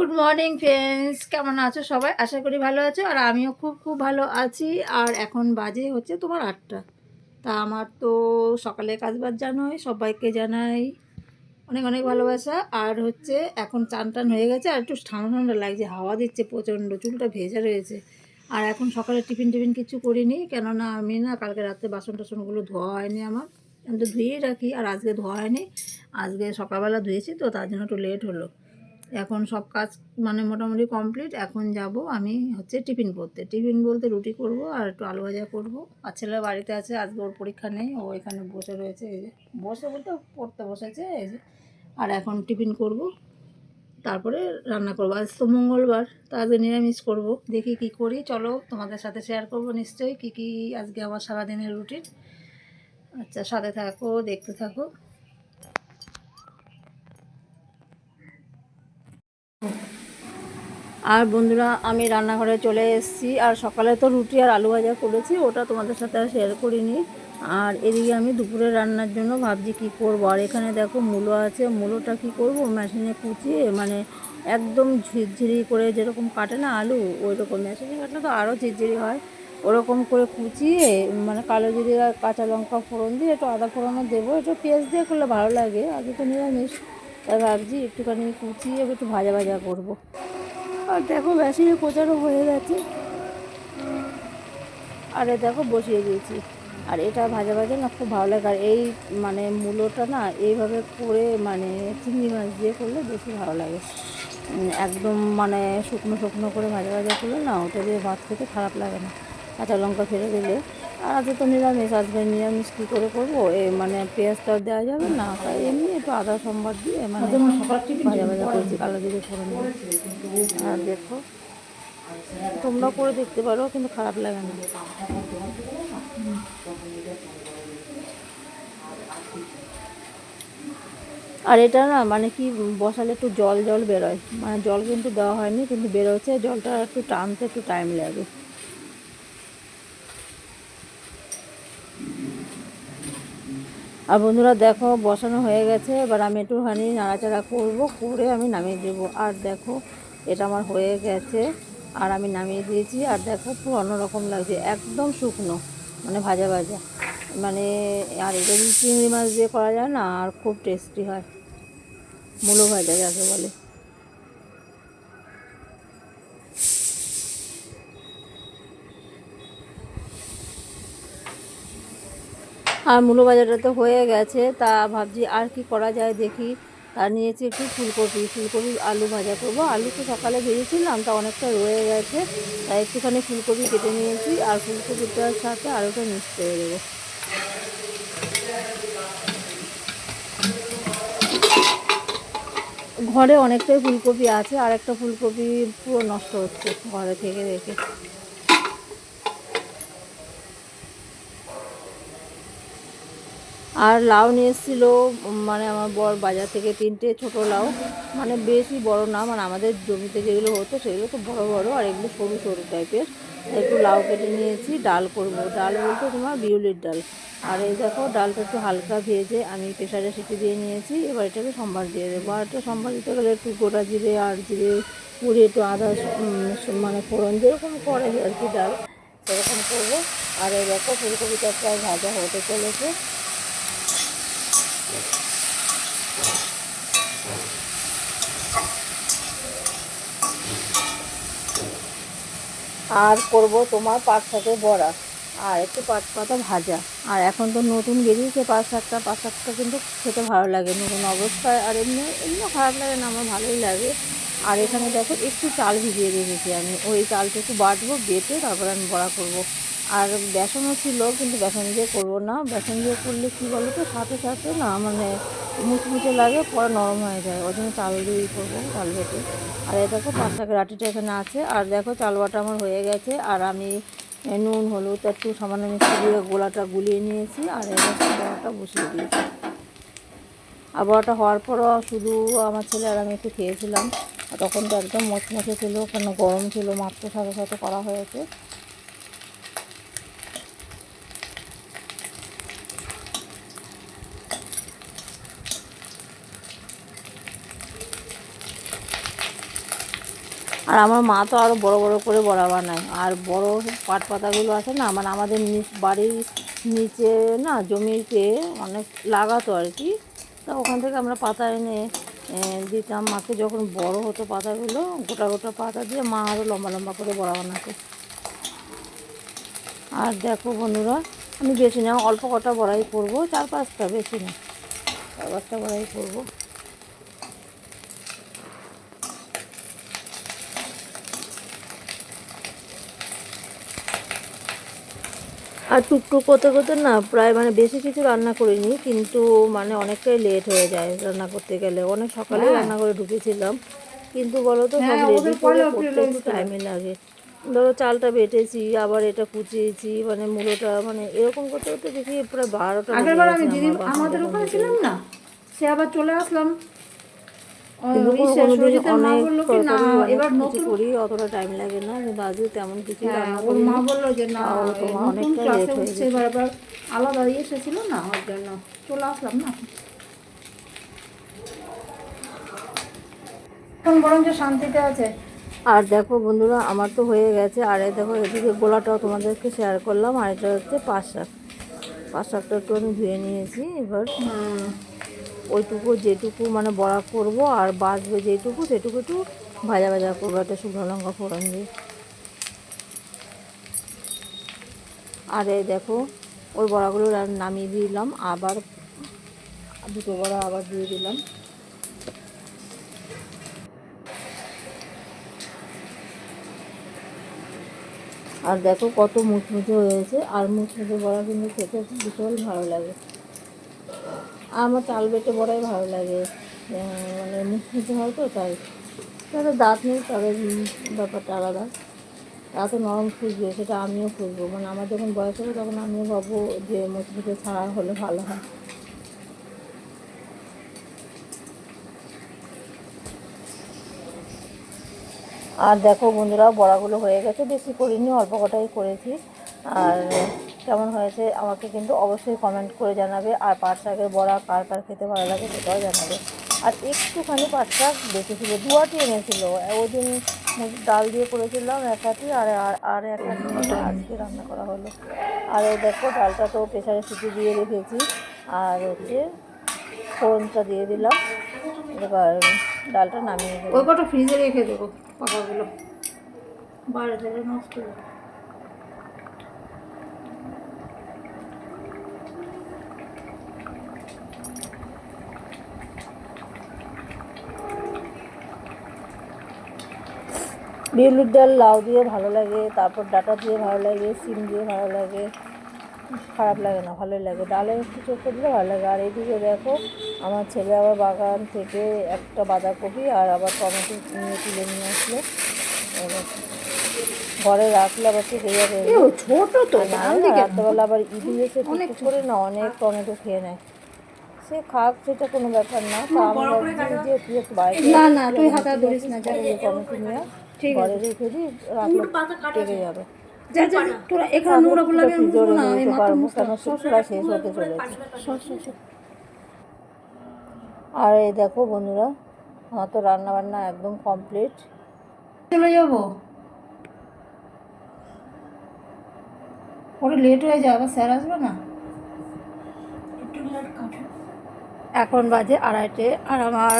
Good morning friends কেমন আছো সবাই? আশা করি ভালো আছো, আর আমিও খুব খুব ভালো আছি। আর এখন বাজে হচ্ছে তোমার আটটা। তা আমার তো সকালে কাজ বাজ জানোই, সবাইকে জানাই অনেক অনেক ভালোবাসা। আর হচ্ছে এখন চান টান হয়ে গেছে, আর একটু ঠান্ডা ঠান্ডা লাগছে, হাওয়া দিচ্ছে প্রচণ্ড, চুলটা ভেজা রয়েছে। আর এখন সকালে টিফিন টিফিন কিছু করিনি, কেননা আমি না কালকে রাতে বাসন টাসনগুলো ধোয়া হয়নি আমার। আমি তো ধুয়েই রাখি, আর আজকে ধোয়া হয়নি, আজকে সকালবেলা ধুয়েছি, তো তার জন্য একটু লেট হলো। এখন সব কাজ মানে মোটামুটি কমপ্লিট, এখন যাব আমি হচ্ছে টিফিন করতে টিফিন বলতে রুটি করব আর একটু আলু ভাজা করব। আর ছেলে বাড়িতে আছে, আজকে ওর পরীক্ষা নেই, ও এখানে বসে রয়েছে, এই যে বসে বলতে পড়তে বসেছে, এই যে। আর এখন টিফিন করব, তারপরে রান্না করব। আজ তো মঙ্গলবার, তা আজকে নিরামিষ করব। দেখি কি করি, চলো তোমাদের সাথে শেয়ার করব নিশ্চয়ই কি কি আজকে আমার সারাদিনের রুটিন আচ্ছা সাথে থাকো, দেখতে থাকো। আর বন্ধুরা, আমি রান্নাঘরে চলে এসেছি। আর সকালে তো রুটি আর আলু ভাজা করেছি, ওটা তোমাদের সাথে আর শেয়ার করিনি। আর এদিকে আমি দুপুরে রান্নার জন্য ভাবছি কি করব। আর এখানে দেখো মূলো আছে, মূলোটা কি করব? মেশিনে কুচিয়ে মানে একদম ঝিরঝিরি করে যেরকম কাটে না আলু ওই রকম মেশিনে কাটলে তো আরও ঝিরঝিরি হয়। ওরকম করে কুচিয়ে মানে কালো জিরে আর কাঁচা লঙ্কা ফোড়ন দিয়ে একটু আদা ফোড়নও দেবো। একটু পেঁয়াজ দিয়ে করলে ভালো লাগে, আগে তো নিরামিষ। তাই ভাবছি একটুখানি কুচিয়ে একটু ভাজা ভাজা করব। আর দেখো মেশিনে কোচানো হয়ে গেছে। আর দেখো বসিয়ে দিয়েছি। আর এটা ভাজা ভাজা না খুব ভালো লাগে। আর এই মানে মূলোটা না এইভাবে করে মানে চিংড়ি মাছ দিয়ে করলে বেশি ভালো লাগে। একদম মানে শুকনো শুকনো করে ভাজা ভাজা করলে না ওটা দিয়ে ভাত খেতে খারাপ লাগে না। কাঁচা লঙ্কা ফেলে দিলে আর আজকে তো নিরামিষ আজকে নিরামিষ কী করে করব? এ মানে পেঁয়াজ তো আর দেওয়া যাবে না এমনি একটু আদা সম্বাদ দিয়ে মানে ভাজা ভাজা করেছি? কালো ফোড়ন দিয়ে। আর দেখো তোমরা করে দেখতে পারো কিন্তু খারাপ লাগে না। আর এটা না মানে কি বসালে একটু জল জল বেরোয়। মানে জল কিন্তু দেওয়া হয়নি কিন্তু বেরোচ্ছে জলটা একটু টানতে একটু টাইম লাগে। আর বন্ধুরা দেখো, বসানো হয়ে গেছে। এবার আমি একটুখানি নাড়াচাড়া করব, করে আমি নামিয়ে দেবো। আর দেখো, এটা আমার হয়ে গেছে। আর আমি নামিয়ে দিয়েছি। আর দেখো, পুরো অন্যরকম লাগছে, একদম শুকনো মানে ভাজা ভাজা। মানে আর এটা চিংড়ি মাছ দিয়ে করা যায় না, আর খুব টেস্টি হয়। মূলো ভাজা যাকে বলে। আর মূলো ভাজাটা তো হয়ে গেছে, তা ভাবছি আর কি করা যায় দেখি। তা নিয়েছি একটু ফুলকপি ফুলকপি আলু ভাজা করব। আলু তো সকালে ভেজেছিলাম, তা অনেকটা রয়ে গেছে, তাই একটুখানি ফুলকপি কেটে নিয়েছি, আর ফুলকপিটার সাথে আলুটা মিক্স করে দেবো। ঘরে অনেকটাই ফুলকপি আছে, আর একটা ফুলকপি পুরো নষ্ট হচ্ছে ঘরে থেকে রেখে আর লাউ নিয়ে এসেছিল মানে আমার বর বাজার থেকে তিনটে ছোট লাউ। মানে বেশি বড় না মানে আমাদের জমিতে যেগুলো হতো সেগুলো তো বড় বড় আর এগুলো সরু সরু টাইপের একটু লাউ কেটে নিয়েছি, ডাল করব। ডাল বলতে তোমার বিউলির ডাল। আর এই দেখো, ডালটা একটু হালকা ভেজে আমি প্রেশারে সিটি দিয়ে নিয়েছি, এবার এটাকে সম্বার দিয়ে দেবো। আর এটা সম্বার দিতে গেলে একটু গোটা জিরে, আর জিরে পুড়িয়ে একটু আদা মানে ফোড়ন, যেরকম করে আর কি ডাল, সেরকম করব। আর এই দেখো, ফুলকপিটা প্রায় ভাজা হতে চলেছে। আর করব তোমার পাট শাকের বড়া। আর একটু পাঁচ পাতা ভাজা। আর এখন তো নতুন বেরিয়েছে পাট শাকটা। পাট শাকটা কিন্তু খেতে ভালো লাগে। নতুন অবস্থায়। আর এমনি এমনি খারাপ লাগে না, আমার ভালোই লাগে। আর এখানে দেখো একটু চাল ভিজিয়ে রেখেছি আমি। ওই চালটা একটু বাটবো, বেটে তারপরে আমি বড়া করব। আর বেসনও ছিল, কিন্তু বেসন দিয়ে করব না। বেসন দিয়ে করলে কী বলো তো সাথে সাথে না মানে মুচমুচে লাগে, পরে নরম হয়ে যায়। ওই জন্য চাল দিয়েই করব, চাল বেটে। আর এই দেখো, পাঁচ টাকা রাটিটা এখানে আছে। আর দেখো, চাল বাটা আমার হয়ে গেছে। আর আমি নুন, হলুদ, একটু সামান্য মিষ্টি দিয়ে গোলাটা গুলিয়ে নিয়েছি। আর এই দেখো, বড়াটা বসিয়ে দিয়েছি। আর বড়াটা হওয়ার পরও শুধু আমার ছেলে আর আমি একটু খেয়েছিলাম। তখন তো একদম মচমচে ছিল, কেন গরম ছিল, মাত্র সাথে সাথে করা হয়েছে। আর আমার মা তো আরও বড় বড় করে বড়া বানায়। আর বড় পাট পাতাগুলো আছে না মানে আমাদের নিচ বাড়ির নিচে না, জমিতে অনেক লাগাতো আর কি। তা ওখান থেকে আমরা পাতা এনে দিতাম। মাকে যখন বড় হতো পাতাগুলো, গোটা গোটা পাতা দিয়ে মা আরও লম্বা লম্বা করে বড়া বানাতো। আর দেখো বন্ধুরা, আমি বেশি না অল্প কটা বড়াই করব, চার পাঁচটা বেশি না চার পাঁচটা বড়াই করব। আর টুকটুক করতে করতে না প্রায় মানে বেশি কিছু রান্না করিনি কিন্তু মানে অনেকটাই লেট হয়ে যায় রান্না করতে গেলে। অনেক সকালে রান্না করে ঢুকেছিলাম কিন্তু বলো তো সব রেডি করে করতে একটু টাইমই লাগে। ধরো চালটা বেটেছি আবার এটা কুচিয়েছি মানে মূলোটা মানে এরকম করতে করতে দেখি প্রায় বারোটা আমাদের ওখানে ছিলাম না সে আবার চলে আসলাম। এবার নতুন করি অতটা টাইম লাগে না কিন্তু তেমন কিছু হ্যাঁ, ওর মা বলল যে না নতুন ক্লাসে উঠছে এবার আবার আলাদা ইয়ে এসেছিল না ওর জন্য চলে আসলাম না? এখন বরঞ্চ শান্তিতে আছে। আর দেখো বন্ধুরা আমার তো হয়ে গেছে। আর এই দেখো এদিকে গোলাটাও তোমাদেরকে শেয়ার করলাম আর এটা হচ্ছে পাঁচ শাক পাঁচ শাকটা একটু আমি ধুয়ে নিয়েছি এবার ওইটুকু, যেটুকু মানে বড়া করব আর বাঁচবে যেটুকু, সেটুকু একটু ভাজা ভাজা করব, একটা শুকনো লঙ্কা ফোড়ন দিয়ে। আর এই দেখো, ওই বড়াগুলো নামিয়ে দিলাম, আবার দুটো বড়া আবার দিয়ে দিলাম। আর দেখো কত মুচমুচে হয়েছে আর মুচমুচে বড়া কিন্তু খেতে ভীষণ ভালো লাগে। আমার চাল বেটে বড়াই ভালো লাগে। মানে মুচমুচে হয় তো, তাই। তাদের দাঁত নেই তাদের ব্যাপারটা আলাদা। তা তো নরম খুঁজবে সেটা আমিও খুঁজবো মানে আমার যখন বয়স হবে, তখন আমিও ভাববো যে মুচমুচে ছাড়া হলে ভালো হয়। আর দেখো বন্ধুরা, বড়াগুলো হয়ে গেছে। বেশি করিনি, অল্প কটাই করেছি। আর কেমন হয়েছে, আমাকে কিন্তু অবশ্যই কমেন্ট করে জানাবে। আর পাট বড়া কার কার খেতে ভালো লাগে সেটাও জানাবে। আর একটুখানি পাট শাক বেশি ছিল দুয়াটি এনেছিল। ওই দিন ডাল দিয়ে করেছিলাম এক আটি, আর আর- এক আজকে রান্না করা হলো। আর এই দেখো, ডালটা তো প্রেশারে সিটি দিয়ে রেখেছি। আর হচ্ছে ফোড়নটা দিয়ে দিলাম। এবার ডালটা নামিয়ে দেবো ওই কটা ফ্রিজে রেখে দেবো পাকাগুলো বাইরে থেকে নষ্ট বিউলির ডাল লাউ দিয়ে ভালো লাগে তারপর ডাটা দিয়ে ভালো লাগে সিম দিয়ে ভালো লাগে খারাপ লাগে না ভালোই লাগে। ডালে কিছু চোখে দিলে ভালো লাগে। আর এইদিকে দেখো আমার ছেলে আবার বাগান থেকে একটা বাঁধাকপি আর আবার টমেটো নিয়ে তুলে নিয়ে আসলো। ঘরে রাখলে আবার থেকে যাবে? ছোট তো রাত্রেবেলা আবার ইঁদুর এসে টুকটুক করে না অনেক টমেটো খেয়ে নেয়। সে খাক সেটা কোনো ব্যাপার না। তা আমি ভাবছি যে তুই একটু বাড়িতে না না তুই হাতে ধরিস না টমেটো নিয়ে। ঠিক ঘরে রেখে দিই রাখলে পেকে যাবে। যা যা যা, তোরা এখানে নোংরা গুলো আমি মুছবো না এই মাত্র মুছলাম কেন শেষ হতে চলেছে। সর সর সর আর এই দেখো বন্ধুরা আমার তো রান্না বান্না একদম কমপ্লিট। চলে যাব? পরে লেট হয়ে যাবে আবার স্যার আসবে না? এখন বাজে আড়াইটে আর আমার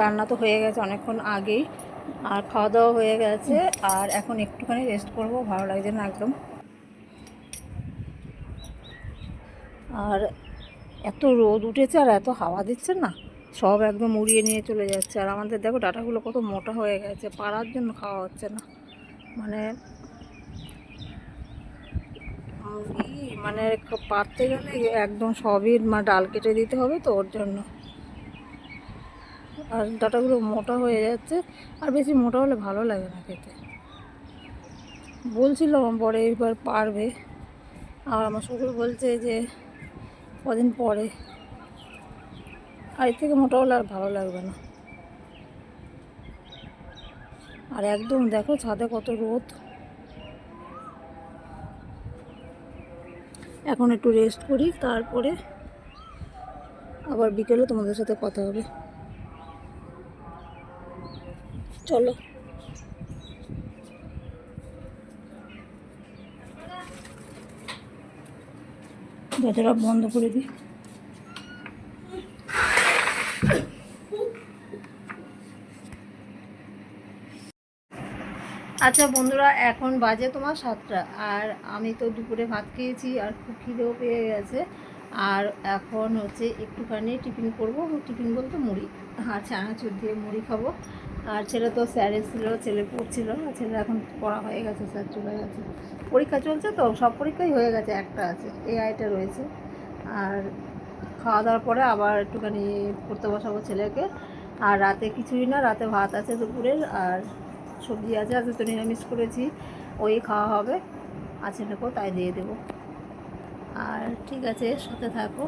রান্না তো হয়ে গেছে অনেকক্ষণ আগেই। আর খাওয়া দাওয়া হয়ে গেছে, আর এখন একটুখানি রেস্ট করব, ভালো লাগছে না একদম। আর এত রোদ উঠেছে আর এত হাওয়া দিচ্ছে না, সব একদম উড়িয়ে নিয়ে চলে যাচ্ছে। আর আমাদের দেখো ডাটাগুলো কত মোটা হয়ে গেছে, পাড়ার জন্য খাওয়া হচ্ছে না। মানে মানে পারতে গেলে একদম সবই ডাল কেটে দিতে হবে তো ওর জন্য। আর ডাটাগুলো মোটা হয়ে যাচ্ছে, আর বেশি মোটা হলে ভালো লাগে না খেতে। বলছিল আমার পরে এবার পারবে। আর আমার শ্বশুর বলছে যে কদিন পরে। আর এর থেকে মোটা হলে আর ভালো লাগবে না। আর একদম দেখো ছাদে কত রোদ। এখন একটু রেস্ট করি, তারপরে আবার বিকেলে তোমাদের সাথে কথা হবে। চলো। দরজাটা বন্ধ করে দিই। আচ্ছা বন্ধুরা এখন বাজে তোমার সাতটা। আর আমি তো দুপুরে ভাত খেয়েছি আর খুব খিদেও পেয়ে গেছে। আর এখন হচ্ছে একটুখানি টিফিন করব। টিফিন বলতে মুড়ি। আচ্ছা, আর চানাচুর দিয়ে মুড়ি খাব। আর ছেলে তো স্যার এসেছিল, ছেলে পড়ছিল ছেলে এখন পড়া হয়ে গেছে, স্যার চলে গেছে। পরীক্ষা চলছে তো, সব পরীক্ষাই হয়ে গেছে, একটা আছে, এআইটা রয়েছে। আর খাওয়া দাওয়ার পরে আবার একটুখানি পড়তে বসাবো ছেলেকে। আর রাতে কিছুই না, রাতে ভাত আছে দুপুরের, আর সবজি আছে আজকে তো নিরামিষ করেছি, ওই খাওয়া হবে। আছে নেব তাই দিয়ে দেবো। আর ঠিক আছে, সাথে থাকো।